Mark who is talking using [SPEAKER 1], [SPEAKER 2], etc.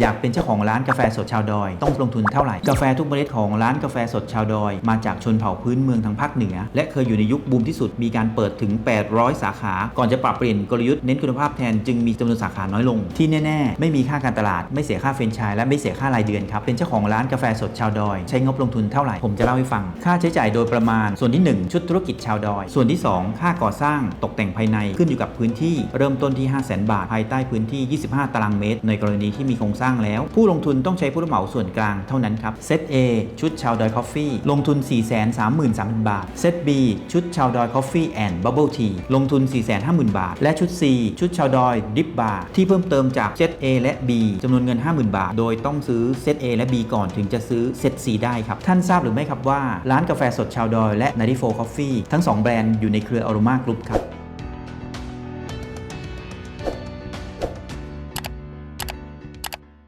[SPEAKER 1] อยากเป็นเจ้าของร้านกาแฟสดชาวดอย ต้องลงทุนเท่าไหร่ กาแฟทุกเมล็ดของร้านกาแฟสดชาวดอย มาจากชนเผ่าพื้นเมืองทางภาคเหนือ และเคยอยู่ในยุคบูมที่สุดมีการเปิดถึง 800 สาขา ก่อนจะปรับเปลี่ยนกลยุทธ์เน้นคุณภาพแทนจึงมีจำนวนสาขาน้อยลง ที่แน่ ๆ ไม่มีค่าการตลาด ไม่เสียค่าเฟรนไชส์และไม่เสียค่ารายเดือนครับเป็นเจ้าของร้านกาแฟสดชาวดอย ใช้งบลงทุนเท่าไหร่ผมจะเล่าให้ฟัง ค่าใช้จ่ายโดยประมาณ ส่วนที่ 1 ชุดธุรกิจชาวดอย ส่วนที่ 2 ค่าก่อสร้างตกแต่งภายในขึ้นอยู่กับพื้นที่ เริ่มต้นที่ 5 0 0 0 0 0 บาทภายใต้พื้นที่ 25 ตารางเมตร ในกรณีที่มีโครงสร้างแล้ว ผู้ลงทุนต้องใช้ผู้รับเหมาส่วนกลางเท่านั้นครับเซต A ชุดชาวดอยคอฟฟี่ลงทุน 433,000 บาทเซต B ชุดชาวดอยคอฟฟี่แอนด์บับเบิลทีลงทุน 450,000บาท และชุด C ชุดชาวดอยดิฟบาร์ที่เพิ่มเติมจากเซต A และ B จำนวนเงิน 50,000 บาท โดยต้องซื้อเซต A และ B ก่อนถึงจะซื้อเซต C ได้ครับ ท่านทราบหรือไม่ครับว่า ร้านกาแฟสดชาวดอยและ94 Coffee ทั้ง 2 แบรนด์อยู่ในเครืออ r o ร a กรุ๊ปครับ